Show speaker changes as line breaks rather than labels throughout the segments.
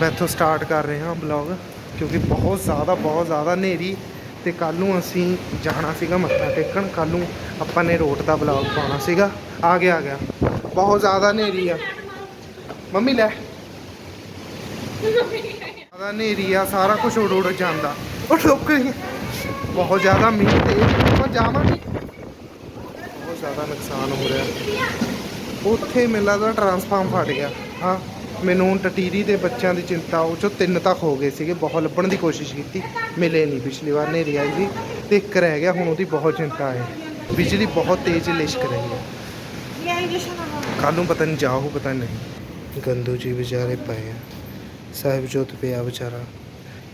ਮੈਂ ਇੱਥੋਂ ਸਟਾਰਟ ਕਰ ਰਿਹਾ ਹਾਂ ਬਲੌਗ ਕਿਉਂਕਿ ਬਹੁਤ ਜ਼ਿਆਦਾ ਬਹੁਤ ਜ਼ਿਆਦਾ ਹਨੇਰੀ ਤੇ ਕੱਲ ਨੂੰ ਅਸੀਂ ਜਾਣਾ ਸੀਗਾ ਮੱਥਾ ਟੇਕਣ। ਕੱਲ ਨੂੰ ਆਪਾਂ ਨੇ ਰੋਡ ਦਾ ਬਲੌਗ ਪਾਉਣਾ ਸੀਗਾ। ਆ ਗਿਆ ਆ ਗਿਆ। ਬਹੁਤ ਜ਼ਿਆਦਾ ਹਨੇਰੀ ਆ। ਮੰਮੀ ਲੈ। ਜ਼ਿਆਦਾ ਹਨੇਰੀ ਆ, ਸਾਰਾ ਕੁਝ ਉੜ ਉੜ ਜਾਂਦਾ। ਉਹ ਟੋਕਰੀ ਬਹੁਤ ਜ਼ਿਆਦਾ ਮੀਂਹ ਤੇ ਆਪਾਂ ਜਾਵਾਂਗੇ। ਬਹੁਤ ਜ਼ਿਆਦਾ ਨੁਕਸਾਨ ਹੋ ਰਿਹਾ। ਉੱਥੇ ਮੈਨੂੰ ਲੱਗਦਾ ਟਰਾਂਸਫਾਰਮ ਫਟ ਗਿਆ। ਹਾਂ। ਮੈਨੂੰ ਹੁਣ ਟਟੀਰੀ ਦੇ ਬੱਚਿਆਂ ਦੀ ਚਿੰਤਾ, ਉਹ ਚੋਂ ਤਿੰਨ ਤੱਕ ਹੋ ਗਏ ਸੀਗੇ, ਬਹੁਤ ਲੱਭਣ ਦੀ ਕੋਸ਼ਿਸ਼ ਕੀਤੀ, ਮਿਲੇ ਨਹੀਂ ਪਿਛਲੀ ਵਾਰ, ਹਨੇਰੀ ਆਈ ਸੀ ਤੇ ਇੱਕ ਰਹਿ ਗਿਆ, ਹੁਣ ਉਹਦੀ ਬਹੁਤ ਚਿੰਤਾ ਹੈ। ਬਿਜਲੀ ਬਹੁਤ ਤੇਜ਼ ਲਿਸ਼ਕ ਰਹੀ ਹੈ। ਕੱਲ ਨੂੰ ਪਤਾ ਨਹੀਂ ਜਾਓ ਪਤਾ ਨਹੀਂ। ਗੰਦੂ ਜੀ ਵਿਚਾਰੇ ਪਏ ਆ। ਸਾਹਿਬ ਜੋਤ ਪਿਆ ਵਿਚਾਰਾ।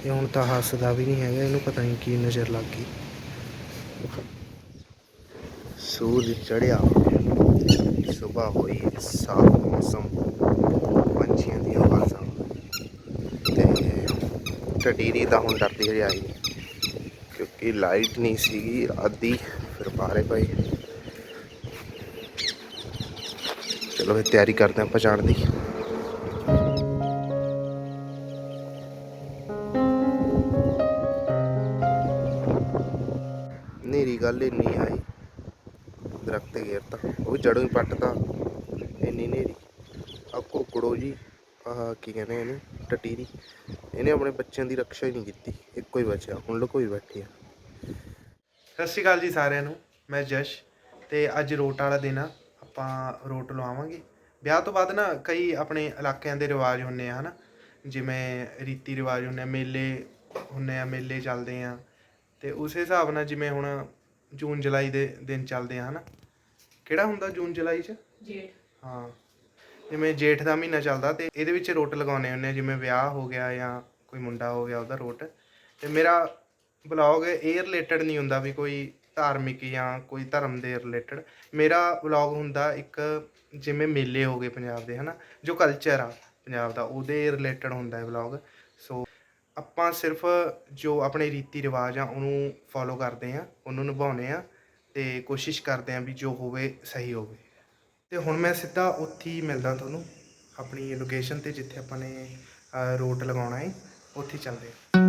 ਇਹ ਹੁਣ ਤਾਂ ਹੱਸਦਾ ਵੀ ਨਹੀਂ ਹੈਗਾ, ਇਹਨੂੰ ਪਤਾ ਨਹੀਂ ਕੀ ਨਜ਼ਰ ਲੱਗ ਗਈ। ਸੂਰਜ ਚੜਿਆ ਸੁਬਹ ਹੋਈ, ਸਾਫ਼ ਮੌਸਮ ਪੰਛੀਆਂ ਦੀ ਆਵਾਜ਼ਾਂ ਤੇ ਟਟੀਰੀ ਤਾਂ ਹੁਣ ਡਰਦੀ ਹਜੇ ਆਈ ਕਿਉਂਕਿ ਲਾਈਟ ਨਹੀਂ ਸੀਗੀ, ਅੱਧੀ ਫਿਰ ਬਾਰੇ ਪਈ। ਚਲੋ ਫਿਰ ਤਿਆਰੀ ਕਰਦੇ ਹਾਂ ਆਪਾਂ ਜਾਣ ਦੀ। ਨੇਰੀ ਗੱਲ ਇੰਨੀ ਆਈ, ਦਰਖਤ ਗੇਰਤਾ ਉਹ ਵੀ ਜੜੋਂ ਹੀ ਪੱਟਤਾ, ਇੰਨੀ ਨੇਰੀ ਆ ਕੋਕੜੋ ਜੀ, ਆਹ ਕੀ ਕਹਿੰਦੇ ਇਹਨੂੰ, ਟਟੀਰੀ। ਇਹਨੇ ਆਪਣੇ ਬੱਚਿਆਂ ਦੀ ਰੱਖਿਆ ਹੀ ਨਹੀਂ ਕੀਤੀ। ਇੱਕੋ ਹੀ ਬਚਿਆ ਹੁਣ ਲੁਕੋਈ ਬੈਠੀ ਆ। ਸਤਿ ਸ਼੍ਰੀ ਅਕਾਲ ਜੀ ਸਾਰਿਆਂ ਨੂੰ ਮੈਂ ਜਸ਼ ਤੇ ਅੱਜ ਰੋਟ ਵਾਲਾ ਦਿਨ ਆ ਆਪਾਂ ਰੋਟ ਲਵਾਵਾਂਗੇ। ਵਿਆਹ ਤੋਂ ਬਾਅਦ ਨਾ ਕਈ ਆਪਣੇ ਇਲਾਕਿਆਂ ਦੇ ਰਿਵਾਜ ਹੁੰਨੇ ਆ ਹਨਾ? ਜਿਵੇਂ ਰੀਤੀ ਰਿਵਾਜ ਹੁੰਨੇ ਆ ਮੇਲੇ ਹੁੰਨੇ ਆ ਮੇਲੇ ਚੱਲਦੇ ਆ। ਤੇ ਉਸੇ ਹਿਸਾਬ ਨਾਲ ਜਿਵੇਂ ਹੁਣ ਜੂਨ ਜੁਲਾਈ ਦੇ ਦਿਨ ਚੱਲਦੇ ਆ ਹਨਾ? ਕਿਹੜਾ ਹੁੰਦਾ ਜੂਨ ਜੁਲਾਈ 'ਚ?
ਜੇਠ।
ਹਾਂ। ਜਿਵੇਂ ਜੇਠ ਦਾ ਮਹੀਨਾ ਚੱਲਦਾ ਤੇ ਇਹਦੇ ਵਿੱਚ ਰੋਟ ਲਗਾਉਣੇ ਹੁੰਦੇ ਆ, ਜਿਵੇਂ ਵਿਆਹ ਹੋ ਗਿਆ ਜਾਂ ਕੋਈ ਮੁੰਡਾ ਹੋ ਗਿਆ ਉਹਦਾ ਰੋਟ। ਤੇ ਮੇਰਾ ਬਲੌਗ ਇਹ ਰਿਲੇਟਡ ਨਹੀਂ ਹੁੰਦਾ ਵੀ ਕੋਈ ਧਾਰਮਿਕ ਜਾਂ ਕੋਈ ਧਰਮ ਦੇ ਰਿਲੇਟਡ ਮੇਰਾ ਬਲੌਗ ਹੁੰਦਾ ਇੱਕ ਜਿਵੇਂ ਮੇਲੇ ਹੋ ਗਏ ਪੰਜਾਬ ਦੇ, ਹਨਾ, ਜੋ ਕਲਚਰ ਆ ਪੰਜਾਬ ਦਾ, ਉਹਦੇ ਰਿਲੇਟਡ ਹੁੰਦਾ ਹੈ ਬਲੌਗ ਸੋ ਆਪਾਂ ਸਿਰਫ ਜੋ ਆਪਣੇ ਰੀਤੀ ਰਿਵਾਜ ਆ ਉਹਨੂੰ ਫੋਲੋ ਕਰਦੇ ਆ, ਉਹਨੂੰ ਨਿਭਾਉਂਦੇ ਆ ਤੇ ਕੋਸ਼ਿਸ਼ ਕਰਦੇ ਆ ਵੀ ਜੋ ਹੋਵੇ ਸਹੀ ਹੋਵੇ। ਤੇ ਹੁਣ ਮੈਂ ਸਿੱਧਾ ਉੱਥੇ ਹੀ ਮਿਲਦਾ ਤੁਹਾਨੂੰ, ਆਪਣੀ ਲੋਕੇਸ਼ਨ ਤੇ ਜਿੱਥੇ ਆਪਾਂ ਨੇ ਰੋਟ ਲਗਾਉਣਾ ਹੈ ਉੱਥੇ ਚੱਲਦੇ ਹਾਂ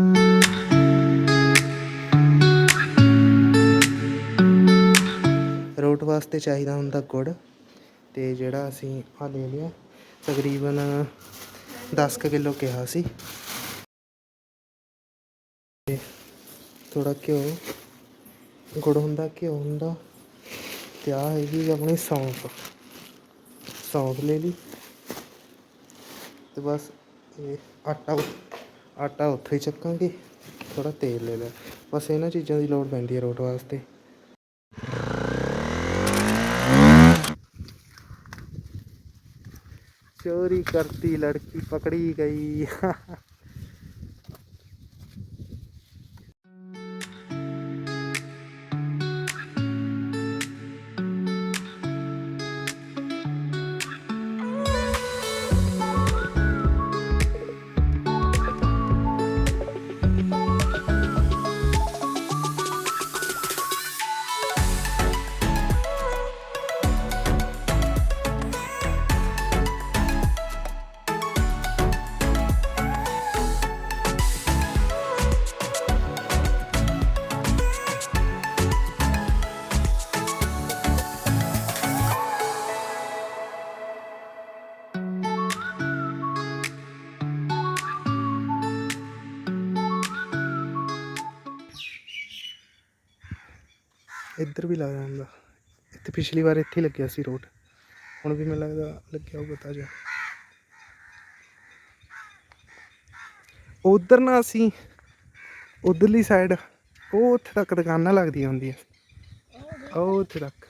ਰੋਟ ਵਾਸਤੇ ਚਾਹੀਦਾ ਹੁੰਦਾ ਗੁੜ, ਤੇ ਜਿਹੜਾ ਅਸੀਂ ਆ ਲੈ ਲਿਆ, ਤਕਰੀਬਨ 10 ਕੁ ਕਿਲੋ ਕਿਹਾ ਸੀ। ਤੇ ਥੋੜਾ ਘਿਓ, ਗੁੜ ਹੁੰਦਾ, ਘਿਓ ਹੁੰਦਾ, ਤੇ ਆ ਹੈਗੀ ਆਪਣੀ ਸੌਂਫ। ਸੌਂਫ ਲੈ ਲਈ ਤੇ ਬਸ ਇਹ ਆਟਾ ਆਟਾ ਉੱਥੇ ਹੀ ਚੱਕਾਂਗੇ ਥੋੜਾ ਤੇਲ ਲੈ ਲੈ। ਬਸ ਇਹਨਾਂ ਚੀਜ਼ਾਂ ਦੀ ਲੋੜ ਪੈਂਦੀ ਹੈ ਰੋਟ ਵਾਸਤੇ। ਚੋਰੀ ਕਰਤੀ ਲੜਕੀ, ਪਕੜੀ ਗਈ। ਪਿਛਲੀ ਵਾਰ ਇੱਥੇ ਲੱਗਿਆ ਸੀ ਰੋਡ। ਹੁਣ ਵੀ ਮੈਨੂੰ ਲੱਗਦਾ ਲੱਗਿਆ ਹੋਊਗਾ ਤਾਜ਼ਾ। ਉਧਰ ਨਾ ਅਸੀਂ ਉਧਰਲੀ ਸਾਈਡ ਉਹ ਉੱਥੇ ਤੱਕ ਦੁਕਾਨਾਂ ਲੱਗਦੀਆਂ ਹੁੰਦੀਆਂ। ਉਹ ਉੱਥੇ ਤੱਕ।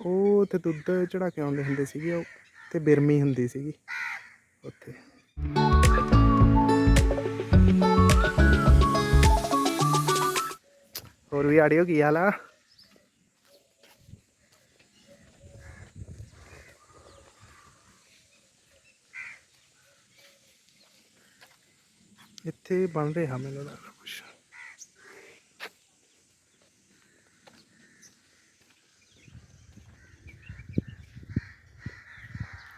ਉਹ ਉੱਥੇ ਦੁੱਧ ਚੜਾ ਕੇ ਆਉਂਦੇ ਹੁੰਦੇ ਸੀਗੇ ਉਹ ਤੇ ਬਿਰਮੀ ਹੁੰਦੀ ਸੀਗੀ ਉੱਥੇ। ਹੋਰ ਵੀ ਆੜਿਓ, ਕੀ ਹਾਲ ਆ? ਇੱਥੇ ਬਣ ਰਿਹਾ ਮੈਨੂੰ ਲੱਗਦਾ ਕੁਝ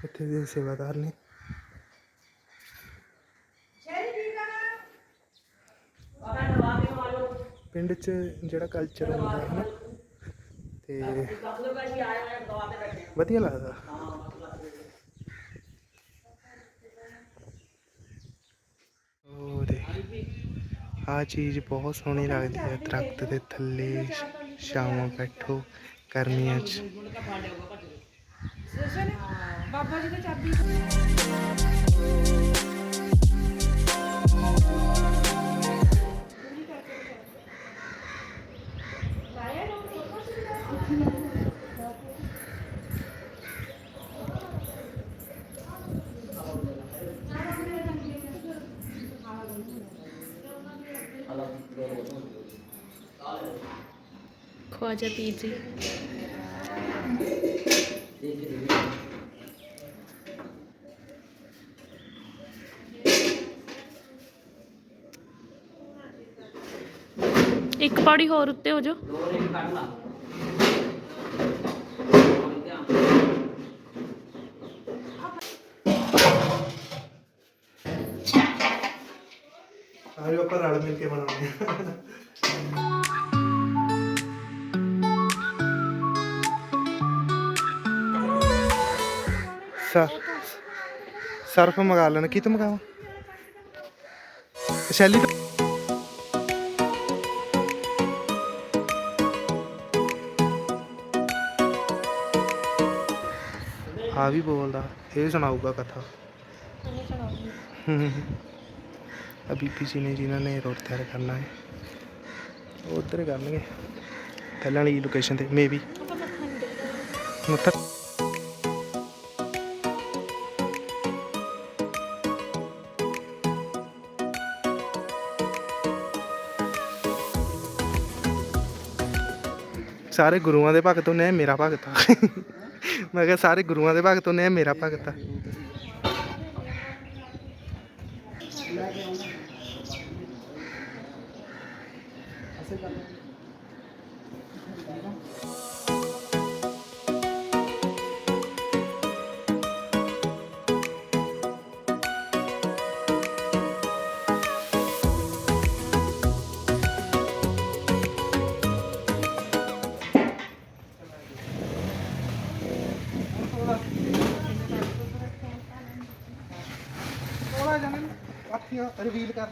ਇੱਥੇ ਦੇ ਸੇਵਾਦਾਰ ਨੇ। ਪਿੰਡ 'ਚ ਜਿਹੜਾ ਕਲਚਰ ਹੁੰਦਾ ਹੈ ਤੇ ਵਧੀਆ ਲੱਗਦਾ। ਉਹ ਦੇ ਆ ਚੀਜ਼ ਬਹੁਤ ਸੋਹਣੀ ਲੱਗਦੀ ਹੈ। ਦਰਖਤ ਦੇ ਥੱਲੇ ਸ਼ਾਮਾਂ ਬੈਠੋ ਗਰਮੀਆਂ 'ਚ।
ਬਾਬਾ ਜੀ ਦੀ ਚਾਬੀ
ਖਵਾਜਾ ਪੀਰ ਇੱਕ ਪੌੜੀ ਹੋਰ ਉੱਤੇ ਹੋ ਜਾਓ।
ਆਜੋ ਆਪਾਂ ਰਲ ਮਿਲ ਕੇ ਬਣਾਉਂਦੇ ਹਾਂ। ਸਰ ਸਰਫ ਮੰਗਾ ਲੈਣਾ। ਕੀ ਤੋਂ ਮੰਗਾਵਾਂ? ਸ਼ੈਲੀ ਆ ਵੀ ਬੋਲਦਾ। ਇਹ ਸੁਣਾਊਗਾ ਕਥਾ। ਹੂੰ ਅਭੀ ਕਿਸੇ ਨੇ ਜਿਨ੍ਹਾਂ ਨੇ ਰੋਡ ਤਿਆਰ ਕਰਨਾ ਹੈ, ਉਹ ਉੱਧਰ ਕਰਨਗੇ। ਪਹਿਲਾਂ ਵਾਲੀ ਲੋਕੇਸ਼ਨ ਤੇ ਮੇਬੀ ਮੱਥਾ ਸਾਰੇ ਗੁਰੂਆਂ ਦੇ ਭਗਤ ਹੁੰਦੇ ਮੇਰਾ ਭਗਤ ਆ। ਮੈਂ ਕਿਹਾ ਸਾਰੇ ਗੁਰੂਆਂ ਦੇ ਭਗਤ ਹੁੰਦੇ ਮੇਰਾ ਭਗਤ ਆ। ਥੋੜਾ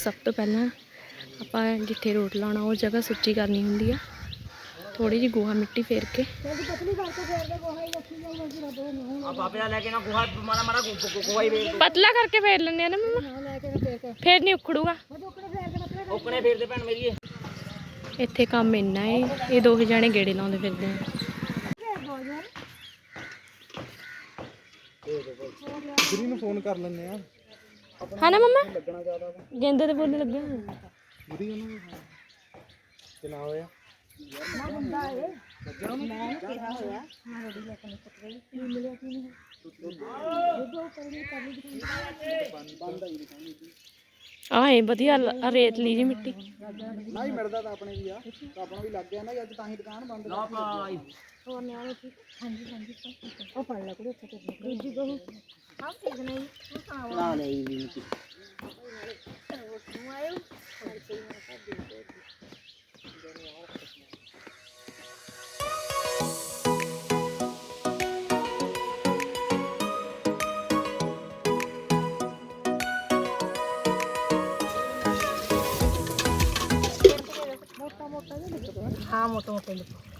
ਸਭ ਤੋਂ ਪਹਿਲਾਂ ਆਪਾਂ ਜਿੱਥੇ ਰੋਟ ਲਾਉਣਾ, ਉਹ ਜਗ੍ਹਾ ਸੁੱਚੀ ਕਰਨੀ ਹੁੰਦੀ ਆ। ਥੋੜੀ ਜਿਹੀ ਗੋਹਾ ਮਿੱਟੀ ਫੇਰ ਕੇ। ਪਤਲਾ ਕਰਕੇ ਫੇਰ ਲੈਂਦੇ ਆ ਨਾ ਮਮਾ। ਫੇਰ ਨਹੀਂ ਉਖੜੂਗਾ।
ਉਕਣੇ ਫੇਰਦੇ ਭੈਣ ਮੇਰੀ
ਇੱਥੇ ਕੰਮ ਇੰਨਾ ਏ, ਇਹ ਦੋਹੇ ਜਣੇ ਗੇੜੇ ਲਾਉਂਦੇ ਫਿਰਦੇ ਆ।
ਨੂੰ ਫੋਨ ਕਰ ਲੈਂਦੇ ਆ।
ਹਾਂ ਨਾ ਮਮਾ? ਗੇਂਦੇ ਤੇ ਬੋਲਣ ਲੱਗਾ
ਗੁਰੀ ਉਹਨੂੰ ਚਲਾ ਹੋਇਆ
ਆਹ ਇਹ ਵਧੀਆ ਲ- ਰੇਤਲੀ ਜੀ ਮਿੱਟੀ।
ਨਾ ਹੀ ਮਿਲਦਾ ਤਾਂ ਆਪਣੇ ਵੀ ਆ। ਤਾਂ ਆਪਣਾ ਵੀ ਲੱਗ ਗਿਆ ਨਾ ਅੱਜ ਤਾਂ ਹੀ ਦੁਕਾਨ ਬੰਦ
ਲਾ ਲਈ ਵੀ ਹਾਂ ਮੋਟਾ ਮੋਟਾ ਲਿਖੋ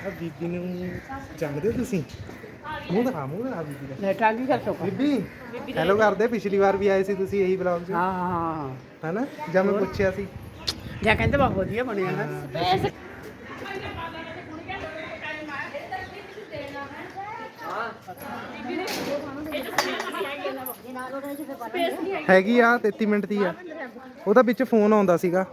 ਆ
ਬੀਬੀ ਨੂੰ ਜਾਣਦੇ ਹੋ ਤੁਸੀਂ? ਮੂੰਹ ਦਿਖਾ ਮੂੰਹ ਦਿਖਾ ਬੀਬੀ ਦਾ।
ਲੈ ਟਾਂਗੀ ਕਰ ਸਕੋ
ਬੀਬੀ ਹੈਲੋ ਕਰਦੇ ਪਿਛਲੀ ਵਾਰ ਵੀ ਆਏ ਸੀ ਤੁਸੀਂ ਇਹੀ ਬਲੌਗ 'ਚ?
ਹਾਂ ਹਾਂ
ਹੈਨਾ? ਜਾਂ ਮੈਂ ਪੁੱਛਿਆ ਸੀ।
ਜਾਂ ਕਹਿੰਦੇ ਬਹੁਤ ਵਧੀਆ ਬਣਿਆ ਨਾ।
ਹੈਗੀ ਆ 33 ਮਿੰਟ ਦੀ ਆ। ਉਹਦਾ ਵਿੱਚ ਫੋਨ ਆਉਂਦਾ ਸੀਗਾ।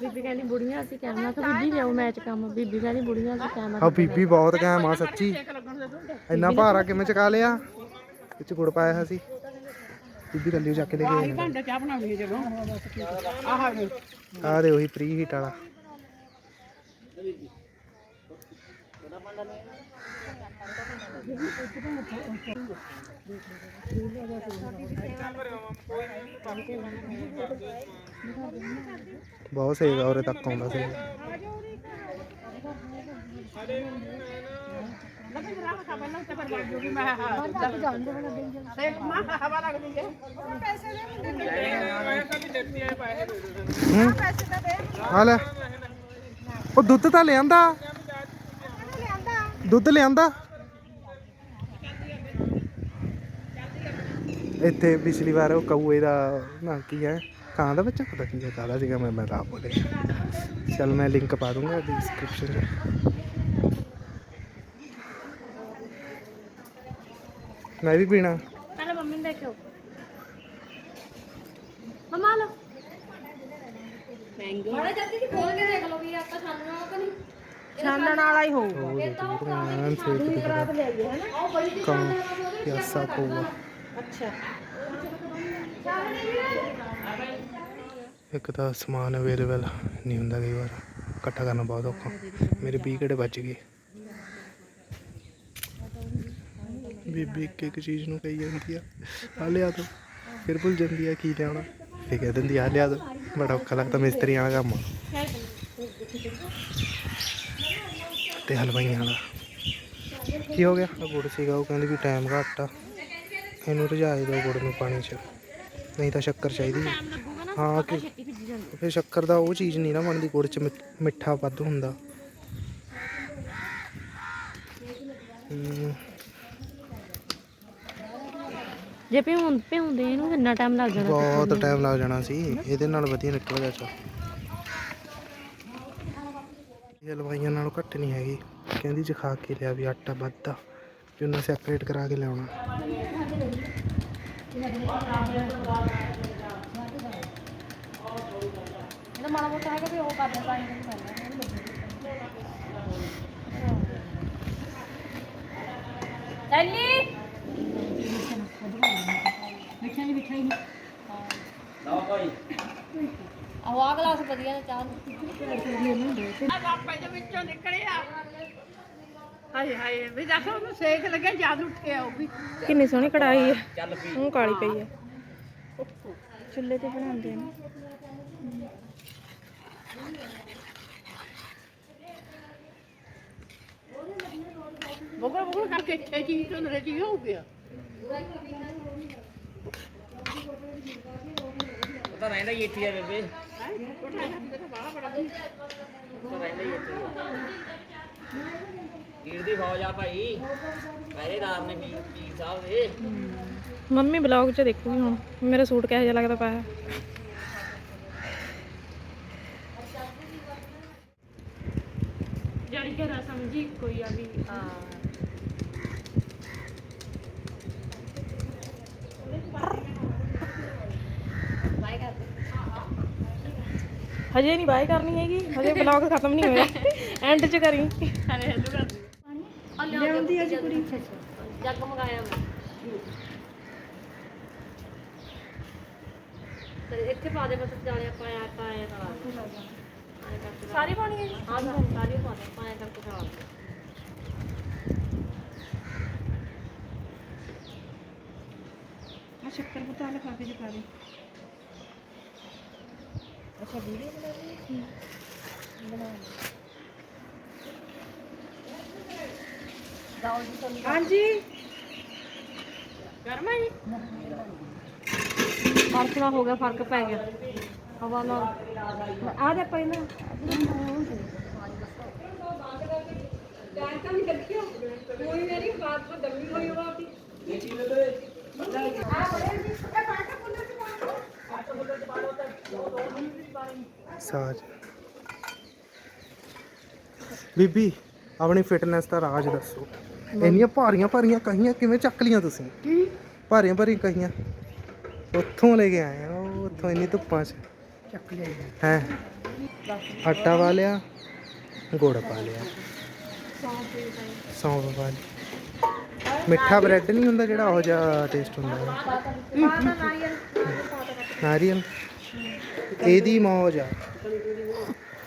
ਬੀਬੀ ਕਹਿੰਦੀ ਬੁੜੀਆਂ ਅਸੀਂ ਕੈਮਰਾ ਤਾਂ ਬੀਬੀ ਲਿਆਓ ਮੈਚ ਕੰਮ। ਬੀਬੀ ਕਹਿੰਦੀ ਬੁੜੀਆਂ ਅਸੀਂ ਕੈਮਰਾ
ਆ ਬੀਬੀ ਬਹੁਤ ਕਾਇਮ ਆ ਸੱਚੀ। ਇੰਨਾ ਭਾਰਾ ਕਿਵੇਂ ਚਕਾ ਲਿਆ? ਵਿੱਚ ਗੁੜ ਪਾਇਆ ਹੋਇਆ ਸੀ। ਬੀਬੀ ਥੱਲੇ ਚੱਕ ਕੇ ਲੈ ਕੇ
ਭਾਂਡਾ ਚਾਹ ਬਣਾਉਣੀ ਹੈ ਜਦੋਂ। ਆਹ
ਆ ਦੇ ਉਹੀ ਪ੍ਰੀ ਹੀਟ ਵਾਲਾ। ਬਹੁਤ ਸਹੀ ਉਰੇ ਤੱਕ ਆਉਂਦਾ ਸੀ। ਹੂੰ। ਉਹ ਦੁੱਧ ਤਾਂ ਲਿਆਂਦਾ। ਦੁੱਧ ਲਿਆਂਦਾ। ਇੱਥੇ ਪਿਛਲੀ ਵਾਰ ਉਹ ਕਊਏ ਦਾ ਨਾ ਕੀ ਹੈ। ਕਾਂ ਦਾ ਬੱਚਾ? ਪਤਾ ਨਹੀਂ ਕਾਹਦਾ ਸੀਗਾ ਮੈਂ ਮੈਂ ਤਾਂ ਆਪ ਬੋਲੇ ਚਲ ਮੈਂ ਲਿੰਕ ਪਾ ਦੂੰਗਾ ਡਿਸਕ੍ਰਿਪਸ਼ਨ 'ਚ। ਮੈਂ ਵੀ ਪੀਣਾ।
ਪਹਿਲਾਂ ਮੰਮੀ ਨੂੰ ਦੇਖੋ ਮਮਾ ਲੋ
ਮੈਂਗੋ
ਬੜਾ ਜਲਦੀ ਜੀ ਖੋਲ ਕੇ ਦੇਖ ਲਓ ਵੀ ਆਪਾਂ ਸਾਨੂੰ ਨਾ ਕਨੀ
ਛਾਨਣ ਵਾਲਾ ਹੀ ਹੋਊਗਾ।
ਉਹ ਜ਼ਰੂਰ ਐਨ ਸੇਕ ਦਿਖਦਾ
ਲੈ ਗਏ ਹਨਾ? ਉਹ ਬੜੀ ਜੀ
ਕਾਂ ਪਿਆਸਾ ਪਊਆ
ਅੱਛਾ।
ਇੱਕ ਤਾਂ ਸਮਾਨ ਅਵੇਲੇਬਲ ਨਹੀਂ ਹੁੰਦਾ ਕਈ ਵਾਰ, ਇਕੱਠਾ ਕਰਨਾ ਬਹੁਤ ਔਖਾ। ਮੇਰੇ 20 ਕਿਹੜੇ ਬਚ ਗਏ। ਬੀਬੀ ਇੱਕ ਇੱਕ ਚੀਜ਼ ਨੂੰ ਕਹੀ ਜਾਂਦੀ ਆ ਆ ਲਿਆ ਦੋ, ਫਿਰ ਭੁੱਲ ਜਾਂਦੀ ਆ ਕੀ ਲਿਆਉਣਾ। ਫਿਰ ਕਹਿ ਦਿੰਦੀ ਆ ਲਿਆ ਦੋ, ਬੜਾ ਔਖਾ ਲੱਗਦਾ ਮਿਸਤਰੀਆਂ ਵਾਲਾ ਕੰਮ। ਆ। ਤੇ ਹਲਵਾਈਆਂ ਵਾਲਾ। ਕੀ ਹੋ ਗਿਆ? ਆ ਗੁੜ ਸੀਗਾ, ਉਹ ਕਹਿੰਦੀ ਵੀ ਟਾਈਮ ਘੱਟ ਆ। ਇਹਨੂੰ ਰਝਾਏ ਦਿਓ ਗੁੜ ਨੂੰ ਪਾਣੀ 'ਚ, ਨਹੀਂ ਤਾਂ ਸ਼ੱਕਰ ਚਾਹੀਦੀ ਹੈ ਕਿ ਫਿਰ ਸ਼ੱਕਰ ਦਾ ਉਹ ਚੀਜ਼ ਨਹੀਂ ਨਾ ਬਣਦੀ ਗੁੜ ਚ ਮਿੱਠਾ ਵੱਧ ਹੁੰਦਾ।
ਜੇ ਭਿਉਂ ਭਿਉਂਦੇ ਇਹਨੂੰ ਕਿੰਨਾ ਟਾਈਮ ਲੱਗ ਜਾਣਾ
ਬਹੁਤ ਟਾਈਮ ਲੱਗ ਜਾਣਾ ਸੀ। ਇਹਦੇ ਨਾਲ ਵਧੀਆ ਨਿਕਲ ਗਿਆ ਚਾ। ਇਹ ਹਲਵਾਈਆਂ ਨਾਲੋਂ ਘੱਟ ਨਹੀਂ ਹੈਗੀ। ਕਹਿੰਦੀ ਚ ਖਾ ਕੇ ਲਿਆ ਵੀ ਆਟਾ ਵੱਧਦਾ ਉਹਨਾਂ ਸੈਪਰੇਟ ਕਰਾ ਕੇ ਲਿਆਉਣਾ।
ਮਾੜਾ ਮੋਟਾ ਹੈਗਾ ਵੀ ਉਹ ਕਰ ਦਿੰਦਾ ਇਹ ਨਹੀਂ ਕਰਨਾ। ਚੱਲੀ
ਮਿੱਠਾ ਨਹੀਂ ਮਿੱਠਾ ਹੀ ਨਹੀਂ।
ਆਹ ਆ ਗਲਾਸ ਵਧੀਆ ਨੇ ਚਾਹ ਨੂੰ।
ਆਪੇ ਦੇ ਵਿੱਚੋਂ ਨਿਕਲਿਆ। ਹਾਏ ਹਾਏ ਵੀ ਦੱਸ ਉਹਨੂੰ ਸੇਕ ਲੱਗਿਆ ਜਦ ਉੱਠਿਆ ਉਹ ਵੀ।
ਕਿੰਨੀ ਸੋਹਣੀ ਕੜਾਈ ਹੈ। ਉਹ ਕਾਲੀ ਪਈ ਹੈ। ਚੁੱਲ੍ਹੇ ਤੇ ਬਣਾਉਂਦੇ ਨੇ।
ਬੋਗਰ ਬੋਗਰ ਕਰਕੇ ਛੇ ਚੀਜ਼ ਤੋਂ ਰਜੀ ਹੋ ਗਿਆ?
ਪਤਾ ਰਹਿੰਦਾ ਹੀ ਇੱਥੇ ਆ ਬੇਬੇ। ਪਤਾ ਰਹਿੰਦਾ ਹੀ ਇੱਥੇ ਈੜ ਦੀ ਫੌਜ ਆ ਭਾਈ। ਪਹਿਰੇਦਾਰ ਨੇ ਪੀਰ ਪੀਰ ਸਾਹਿਬ ਦੇ।
ਮੰਮੀ ਬਲੌਗ 'ਚ ਦੇਖੂਗੀ ਹੁਣ। ਮੇਰਾ ਸੂਟ ਕਿਹੋ ਜਿਹਾ ਲੱਗਦਾ ਪਾਇਆ ਜਾਨੀ ਕਿ ਰਸਮ ਜੀ ਕੋਈ ਆ ਵੀ ਹਜੇ ਨਹੀਂ ਬਾਏ ਕਰਨੀ ਹੈਗੀ ਹਜੇ ਬਲੌਗ ਖਤਮ ਨਹੀਂ ਹੋਇਆ ਐਂਡ 'ਚ ਕਰੀ। ਅਰੇ ਹੈਲੋ ਕਰ ਲਿਆਉਂਦੀ ਆ ਜੀ ਕੁੜੀ ਜੱਗ ਮੰਗਾਇਆ ਮੈਂ। ਤੇ ਇੱਥੇ ਪਾ ਦੇ ਬਸ ਜਾਣੇ ਆਪਾਂ ਆਇਆ ਆਪਾਂ ਆਇਆ ਤਾਂ ਸਾਰੀ ਪਾਣੀ ਹੈ ਜੀ ਹਾਂ ਸਾਰੀ ਪਾ ਦੇ ਪਾਇਆ ਕਰਕੇ ਖਾ
ਆ ਸ਼ੱਕਰ ਪਤਾ ਲਗਾ ਕੇ ਜਕਾ ਦੇ ਹਾਂਜੀ ਗਰਮ ਹੈ ਜੀ
ਫ਼ਰਕ ਨਾ ਹੋ ਗਿਆ ਫ਼ਰਕ ਪੈ ਗਿਆ ਹਵਾ ਨਾਲ ਆ ਦੇ ਪਹਿਲਾਂ
ਕੋਈ ਮੇਰੀ ਬਾਤ ਤੋਂ ਦੰਗੀ ਹੋਈ ਹੋਈ
ਸਾਜ। ਬੀਬੀ ਆਪਣੀ ਫਿਟਨੈਸ ਦਾ ਰਾਜ ਦੱਸੋ। ਇੰਨੀਆਂ ਭਾਰੀਆਂ ਭਾਰੀਆਂ ਕਹੀਆਂ ਕਿਵੇਂ ਚੱਕ ਲੀਆਂ ਤੁਸੀਂ? ਭਾਰੀਆਂ ਭਾਰੀਆਂ ਕਹੀਆਂ। ਉੱਥੋਂ ਲੈ ਕੇ ਆਏ ਆ ਉੱਥੋਂ ਇੰਨੀ ਧੁੱਪਾਂ 'ਚ।
ਚੱਕ ਲਿਆ
ਹੈ? ਆਟਾ ਪਾ ਲਿਆ, ਗੁੜ ਪਾ ਲਿਆ। ਸੌਂਫ ਪਾ ਲਿਆ। ਮਿੱਠਾ ਬ੍ਰੈਡ ਨਹੀਂ ਹੁੰਦਾ ਜਿਹੜਾ ਉਹ ਜਿਹਾ ਟੇਸਟ ਹੁੰਦਾ ਹੈ? ਨਾਰੀਅਲ। ਇਹਦੀ ਮੌਜ ਆ।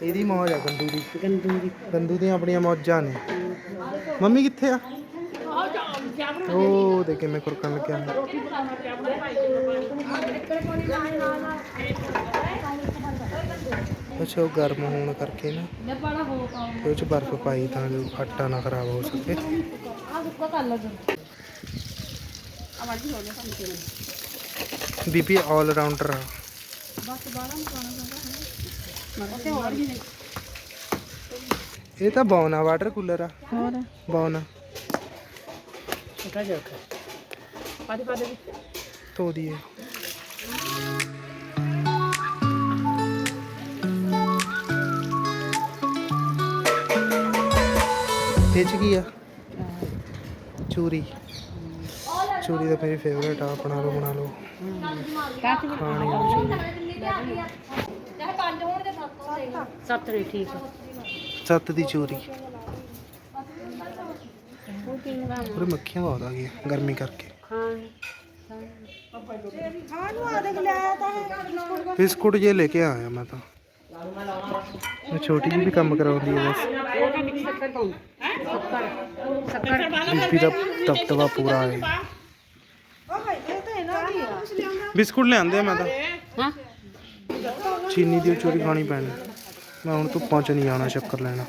ਇਹਦੀ ਮੌਜ ਆ ਗੰਦੂ ਦੀ।
ਗੰਦੂ
ਗੰਦੂ ਦੀਆਂ ਆਪਣੀਆਂ ਮੌਜਾਂ ਨੇ। ਮੰਮੀ ਕਿੱਥੇ ਆ? ਉਹ ਦੇ ਕਿਵੇਂ ਕੁਰਕਣ ਲੱਗਿਆ। ਅੱਛਾ ਉਹ ਗਰਮ ਹੋਣ ਕਰਕੇ ਨਾ
ਮੈਂ ਬੜਾ ਹੋ ਪਾਉਂ
ਤੇ ਉਹ ਚ ਬਰਫ਼ ਪਾਈ ਤਾਂ ਜੋ ਆਟਾ ਨਾ ਖਰਾਬ ਹੋ ਸਕੇ।
ਆ ਸੁੱਕਾ ਕਰ ਲੱਗ
ਬੀਬੀ ਆਲ ਰਾਊਂਡਰ ਆ। ਇਹ ਤਾਂ ਬੌਨਾ ਵਾਟਰ ਕੂਲਰ ਆ।
ਹੋਰ?
ਬੌਨਾ।
ਛੋਟਾ ਜਿਹਾ ਪਾਦੇ ਪਾਦੇ
ਧੋ ਦੀਏ ਇਹ ਚ ਕੀ ਆ। ਚੂਰੀ। ਚੂਰੀ ਤਾਂ ਮੇਰੀ ਫੇਵਰੇਟ ਆ ਬਣਾ ਲਓ ਬਣਾ ਲਓ। ਖਾਣੀ ਆ ਚੂਰੀ।
ਸੱਤ ਨੇ ਠੀਕ ਆ।
ਸੱਤ ਦੀ ਚੂਰੀ।
ਉਹ ਕਿੰਨਾ
ਪੂਰੇ ਮੱਖੀਆਂ ਬਹੁਤ ਆ ਗਈਆਂ ਗਰਮੀ ਕਰਕੇ। ਬਿਸਕੁਟ ਜੇ ਲੈ ਕੇ ਆਇਆ ਮੈਂ ਤਾਂ। ਇਹ ਛੋਟੀ ਜਿਹੀ ਵੀ ਕੰਮ ਕਰਾਉਂਦੀ ਹੈ ਬਸ। ਬੀਬੀ ਦਾ ਪੂਰਾ ਹੈ। ਬਿਸਕੁਟ ਲਿਆਂਦੇ ਮੈਂ ਤਾਂ।
ਹਾਂ।
ਚੀਨੀ ਦੀ ਉਹ ਚੋਰੀ ਖਾਣੀ ਪੈਣੀ। ਮੈਂ ਹੁਣ ਧੁੱਪਾਂ 'ਚ ਨਹੀਂ ਜਾਣਾ ਸ਼ੱਕਰ ਲੈਣਾ।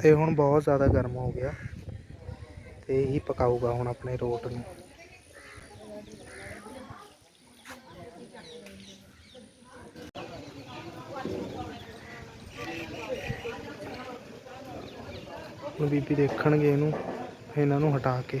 ਤੇ ਹੁਣ ਬਹੁਤ ਜ਼ਿਆਦਾ ਗਰਮ ਹੋ ਗਿਆ ਤੇ ਇਹੀ ਪਕਾਊਗਾ ਹੁਣ ਆਪਣੇ ਰੋਟ ਨੂੰ। ਹੁਣ ਬੀਬੀ ਦੇਖਣਗੇ ਇਹਨੂੰ, ਇਹਨਾਂ ਨੂੰ ਹਟਾ ਕੇ।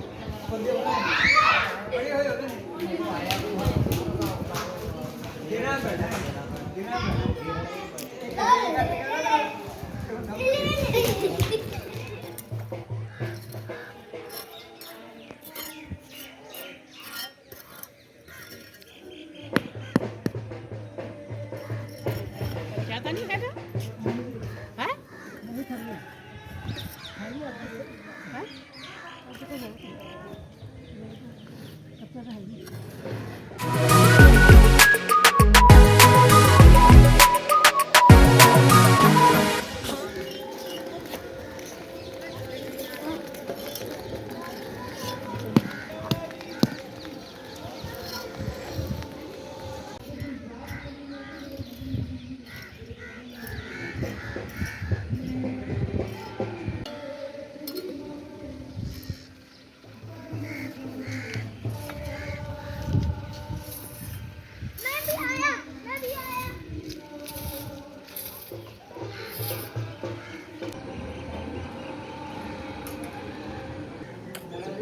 ਪੱਕਿਆ ਕਿ ਨਹੀਂ
ਜ਼ਿਆਦਾ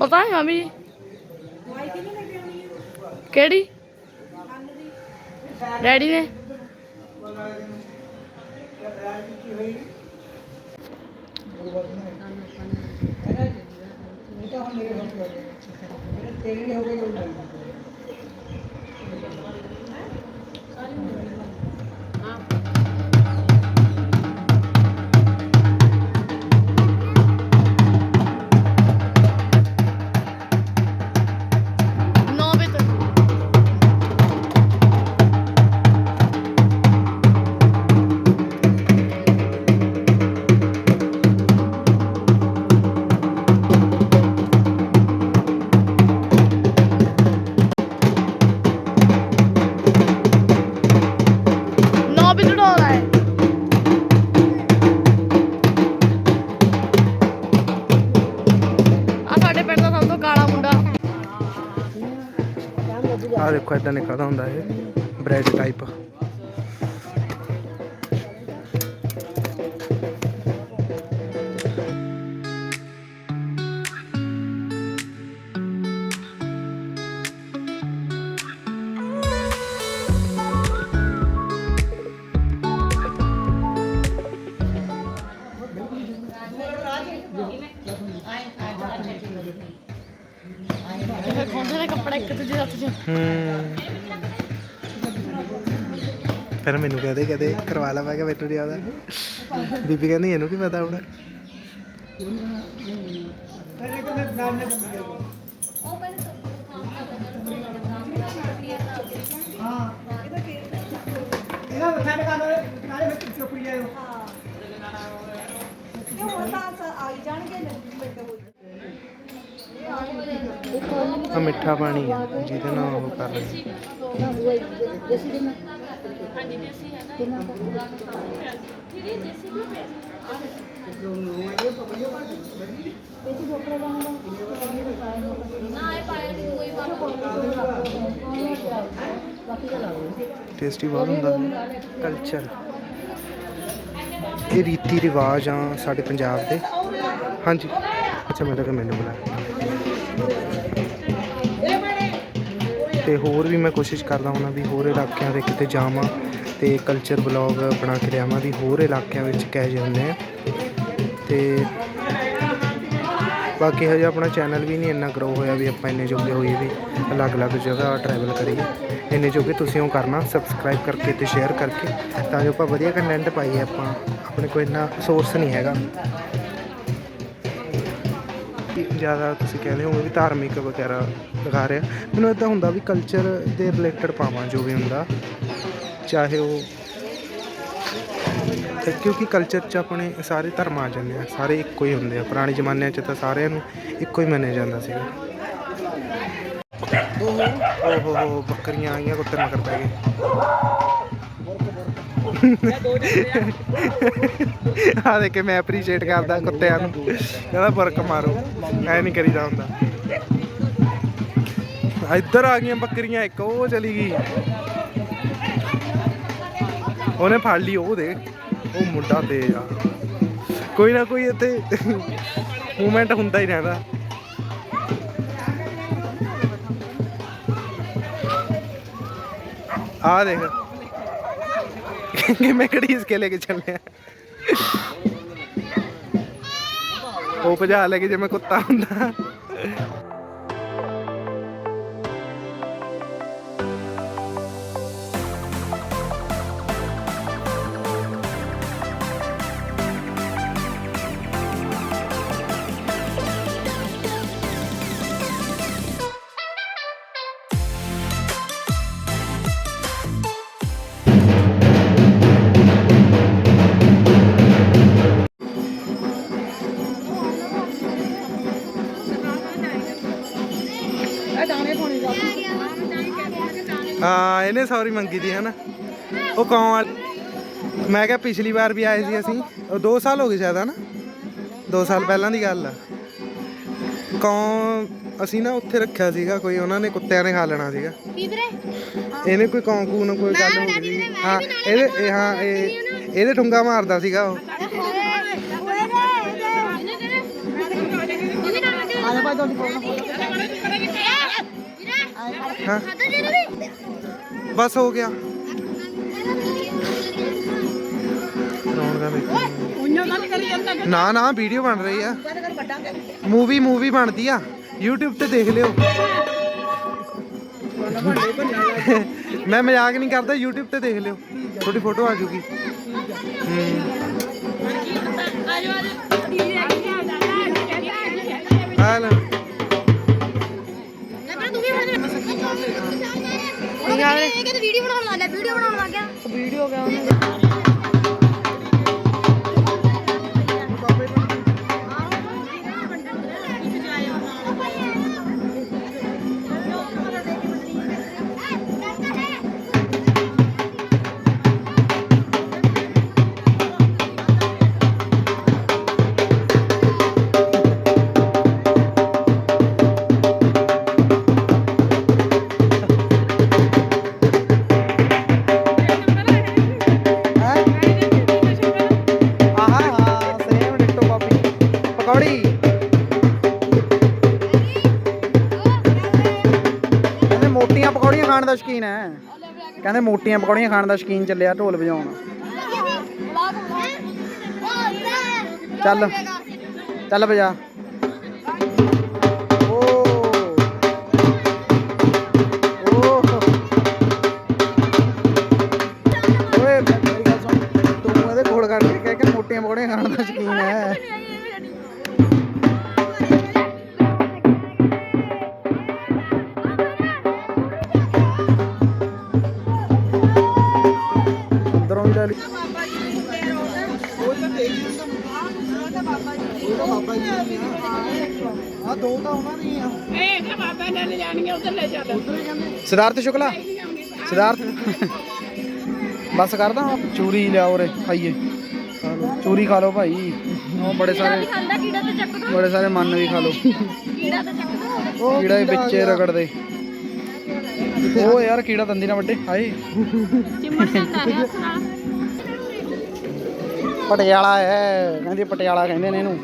ਪਤਾ ਹੈ ਮੰਮੀ ਕਿਹੜੀ? ਡੈਡੀ ਨੇ
ਇਦਾਂ ਨਿਕਲਦਾ ਹੁੰਦਾ ਇਹ ਬ੍ਰੈਡ ਟਾਈਪ
ਇਹ ਖੋਂਦੇ ਨੇ ਕੱਪੜੇ ਇੱਕ ਦੂਜੇ ਦੇ ਹੱਥ 'ਚ?
ਹੂੰ। ਫਿਰ ਮੈਨੂੰ ਕਹਦੇ ਕਹਦੇ ਕਰਵਾ ਲਾ ਮੈਂ ਕਿਹਾ ਮੈਨੂੰ ਨਹੀਂ ਆਉਂਦਾ। ਬੀਬੀ ਕਹਿੰਦੀ ਇਹਨੂੰ ਕੀ ਪਤਾ ਹੁਣ। ਆ ਮਿੱਠਾ ਪਾਣੀ ਆ ਜਿਹਦੇ ਨਾਲ ਉਹ ਕਰ ਰਹੇ ਟੇਸਟੀ ਬਹੁਤ ਹੁੰਦਾ। ਕਲਚਰ ਇਹ ਰੀਤੀ ਰਿਵਾਜ ਆ ਸਾਡੇ ਪੰਜਾਬ ਦੇ। ਹਾਂਜੀ। ਅੱਛਾ ਮੈਂ ਤਾਂ ਕਿ ਮੈਨੂੰ ਬੁਲਾਇਆ। ਤੇ ਹੋਰ ਵੀ ਮੈਂ ਕੋਸ਼ਿਸ਼ ਕਰਦਾ ਹੁੰਦਾ ਵੀ ਹੋਰ ਇਲਾਕਿਆਂ ਦੇ ਕਿਤੇ ਜਾਵਾਂ ਤੇ ਕਲਚਰ ਬਲੌਗ ਬਣਾ ਕੇ ਲਿਆਵਾਂ ਵੀ ਹੋਰ ਇਲਾਕਿਆਂ ਵਿੱਚ ਕਹਿ ਜਾਂਦੇ ਹੁੰਦੇ ਆ। ਤੇ ਬਾਕੀ ਹਜੇ ਆਪਣਾ ਚੈਨਲ ਵੀ ਨਹੀਂ ਇੰਨਾ ਗਰੋ ਹੋਇਆ ਵੀ ਆਪਾਂ ਇੰਨੇ ਜੋਗੇ ਹੋਈਏ ਵੀ ਅਲੱਗ-ਅਲੱਗ ਜਗ੍ਹਾ ਟਰੈਵਲ ਕਰੀਏ। ਇੰਨੇ ਜੋਗੇ ਤੁਸੀਂ ਉਹ ਕਰਨਾ ਸਬਸਕ੍ਰਾਈਬ ਕਰਕੇ ਤੇ ਸ਼ੇਅਰ ਕਰਕੇ ਤਾਂ ਜੋ ਆਪਾਂ ਵਧੀਆ ਕੰਟੈਂਟ ਪਾਈਏ ਆਪਾਂ। ਆਪਣੇ ਕੋਲ ਇੰਨਾ ਸੋਰਸ ਨਹੀਂ ਹੈਗਾ। ਕਿ ਜ਼ਿਆਦਾ ਤੁਸੀਂ ਕਹਿੰਦੇ ਹੋਗੇ ਵੀ ਧਾਰਮਿਕ ਵਗੈਰਾ ਲਗਾ ਰਿਹਾ ਮੈਨੂੰ ਇਦਾਂ ਹੁੰਦਾ ਵੀ ਕਲਚਰ ਦੇ ਰਿਲੇਟਡ ਪਾਵਾਂ ਜੋ ਵੀ ਹੁੰਦਾ, ਚਾਹੇ ਉਹ ਕਿਉਂਕਿ ਕਲਚਰ 'ਚ ਆਪਣੇ ਸਾਰੇ ਧਰਮ ਆ ਜਾਂਦੇ ਆ, ਸਾਰੇ ਇੱਕੋ ਹੀ ਹੁੰਦੇ ਆ। ਪੁਰਾਣੇ ਜ਼ਮਾਨਿਆਂ 'ਚ ਤਾਂ ਸਾਰਿਆਂ ਨੂੰ ਇੱਕੋ ਹੀ ਮੰਨਿਆ ਜਾਂਦਾ ਸੀਗਾ। ਓਹੋ ਹੋ ਬੱਕਰੀਆਂ ਆਈਆਂ ਕੁੱਤੇ ਮਗਰ ਪੈ ਗਏ। ਆ ਦੇ ਕੇ ਮੈਂ ਐਪਰੀਸ਼ੀਏਟ ਕਰਦਾ ਕੁੱਤਿਆਂ ਨੂੰ। ਕਹਿੰਦਾ ਫ਼ਰਕ ਮਾਰੋ। ਐ ਨਹੀਂ ਕਰੀਦਾ ਹੁੰਦਾ। ਇੱਧਰ ਆ ਗਈਆਂ ਬੱਕਰੀਆਂ, ਇੱਕ ਉਹ ਚਲੀ ਗਈ। ਉਹਨੇ ਫੜ ਲਈ, ਉਹ ਦੇ ਉਹ ਮੁੰਡਾ ਤੇਜ਼ ਆ। ਕੋਈ ਨਾ ਕੋਈ ਇੱਥੇ ਮੂਵਮੈਂਟ ਹੁੰਦਾ ਹੀ ਰਹਿੰਦਾ। ਆ ਦੇਖ। ਕਿ ਮੈਂ ਕੜੀਸ ਕੇ ਲੈ ਕੇ ਚੱਲਿਆ ਉਹ ਭਜਾ ਲੈ ਕੇ ਜੇ ਮੈਂ ਕੁੱਤਾ ਹੁੰਦਾ ਇਹਨੇ ਸੌਰੀ ਮੰਗੀ ਦੀ ਹਨਾ? ਉਹ ਕੌਣ ਵਾਲ ਮੈਂ ਕਿਹਾ ਪਿਛਲੀ ਵਾਰ ਵੀ ਆਏ ਸੀ ਅਸੀਂ। ਉਹ 2 ਸਾਲ ਹੋ ਗਏ ਸ਼ਾਇਦ ਹਨਾ? 2 ਸਾਲ ਪਹਿਲਾਂ ਦੀ ਗੱਲ ਆ। ਕੌਂ ਅਸੀਂ ਨਾ ਉੱਥੇ ਰੱਖਿਆ ਸੀਗਾ ਕੋਈ ਉਹਨਾਂ ਨੇ ਕੁੱਤਿਆਂ ਨੇ ਖਾ ਲੈਣਾ ਸੀਗਾ। ਇਹਨੇ ਕੋਈ ਕੌਂ ਕੂ ਨਾ ਕੋਈ ਗੱਲ ਹੋ ਗਈ। ਹਾਂ ਇਹਦੇ ਇਹ ਹਾਂ ਇਹ ਇਹਦੇ ਠੁੰਗਾ ਮਾਰਦਾ ਸੀਗਾ ਉਹ। ਹਾਂ। ਬਸ ਹੋ ਗਿਆ। ਰੌਣਕਾਂ ਦੇਖੋ ਨਾ ਨਾ ਵੀਡੀਓ ਬਣ ਰਹੀ ਆ। ਮੂਵੀ ਮੂਵੀ ਬਣਦੀ ਆ। YouTube ਤੇ ਦੇਖ ਲਿਓ। ਮੈਂ ਮਜ਼ਾਕ ਨਹੀਂ ਕਰਦਾ YouTube ਤੇ ਦੇਖ ਲਿਓ। ਤੁਹਾਡੀ ਫੋਟੋ ਆ ਜੂਗੀ। ਆ ਲੈ।
ਵੀਡੀਓ ਬਣਾਉਣ ਲੱਗ ਵੀਡੀਓ ਬਣਾਉਣ ਲੱਗ ਗਿਆ।
ਵੀਡੀਓ ਗਿਆ ਉਹਨੇ
ਕਹਿੰਦੇ ਮੋਟੀਆਂ ਪਕੌੜੀਆਂ ਖਾਣ ਦਾ ਸ਼ੌਕੀਨ ਚੱਲਿਆ ਢੋਲ ਵਜਾਉਣ। ਚੱਲ ਚੱਲ ਵਜਾ। ਕਿ
ਬਾਬਾ ਨੇ ਲੈ ਜਾਣਗੇ ਉਧਰ ਲੈ ਜਾ
ਸਿਧਾਰਥ ਸ਼ੁਕਲਾ? ਸਿਧਾਰਥ? ਬਸ ਕਰਦਾ ਚੂਰੀ ਲਿਆਓ ਰੇ ਖਾਈਏ। ਚੂਰੀ ਖਾ ਲਓ ਭਾਈ। ਉਹ ਬੜੇ ਸਾਰੇ
ਖਾਂਦਾ ਕੀੜਾ ਤੇ ਚੱਕ ਦੋ।
ਬੜੇ ਸਾਰੇ ਮਨ ਵੀ ਖਾ ਲਓ।
ਕੀੜਾ ਤੇ ਚੱਕ ਦੋ।
ਕੀੜਾ ਵਿੱਚੇ ਰਗੜਦੇ। ਉਹ ਯਾਰ ਕੀੜਾ ਦੰਦੀ ਨਾ ਵੱਡੇ ਹਾਏ।
ਚਿੰਮੜ ਜਾਂਦਾ
ਪਟਿਆਲਾ ਹੈ ਕਹਿੰਦੇ ਪਟਿਆਲਾ ਕਹਿੰਦੇ ਨੇ ਇਹਨੂੰ।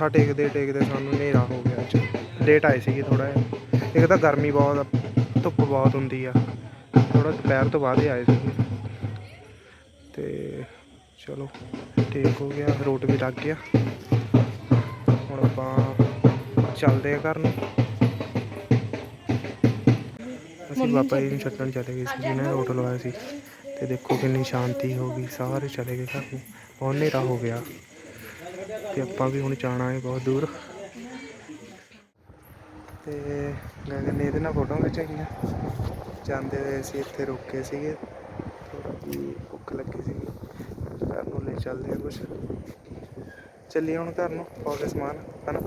ਮੱਥਾ ਟੇਕਦੇ ਟੇਕਦੇ ਸਾਨੂੰ ਹਨੇਰਾ ਹੋ ਗਿਆ ਅੱਜ ਲੇਟ ਆਏ ਸੀਗੇ ਥੋੜਾ ਜਿਹਾ। ਇੱਕ ਤਾਂ ਗਰਮੀ ਬਹੁਤ ਆ, ਧੁੱਪ ਬਹੁਤ ਹੁੰਦੀ ਆ। ਥੋੜਾ ਦੁਪਹਿਰ ਤੋਂ ਬਾਅਦ ਹੀ ਆਏ ਸੀਗੇ ਤੇ ਚਲੋ ਠੀਕ ਹੋ ਗਿਆ ਰੋਟ ਵੀ ਲੱਗ ਗਿਆ। ਹੁਣ ਆਪਾਂ ਚੱਲਦੇ ਆ ਘਰ ਨੂੰ। ਅਸੀਂ ਬਾਬਾ ਜੀ ਨੂੰ ਛੱਡਣ ਚਲੇ ਗਏ ਸੀ ਜਿਹਨੇ ਰੋਟ ਲਵਾਇਆ ਸੀ। ਤੇ ਦੇਖੋ ਕਿੰਨੀ ਸ਼ਾਂਤੀ ਹੋ ਗਈ ਸਾਰੇ ਚਲੇ ਗਏ ਘਰ ਨੂੰ। ਬਹੁਤ ਹਨੇਰਾ ਹੋ ਗਿਆ। ਤੇ ਆਪਾਂ ਵੀ ਹੁਣ ਜਾਣਾ ਹੈ ਬਹੁਤ ਦੂਰ। ਤੇ ਗਗਨ ਨੇ ਇਹਦੇ ਨਾਲ ਫੋਟੋ ਖਿਚਾਈਆਂ ਜਾਂਦੇ ਹੋਏ ਅਸੀਂ ਇੱਥੇ ਰੁਕੇ ਸੀਗੇ। ਥੋੜਾ ਭੁੱਖ ਲੱਗੀ ਸੀ। ਘਰ ਨੂੰ ਲੈ ਚੱਲਦੇ ਆ ਕੁਛ। ਚੱਲੀਏ ਹੁਣ ਘਰ ਨੂੰ ਪਾ ਕੇ ਸਮਾਨ ਹਨਾ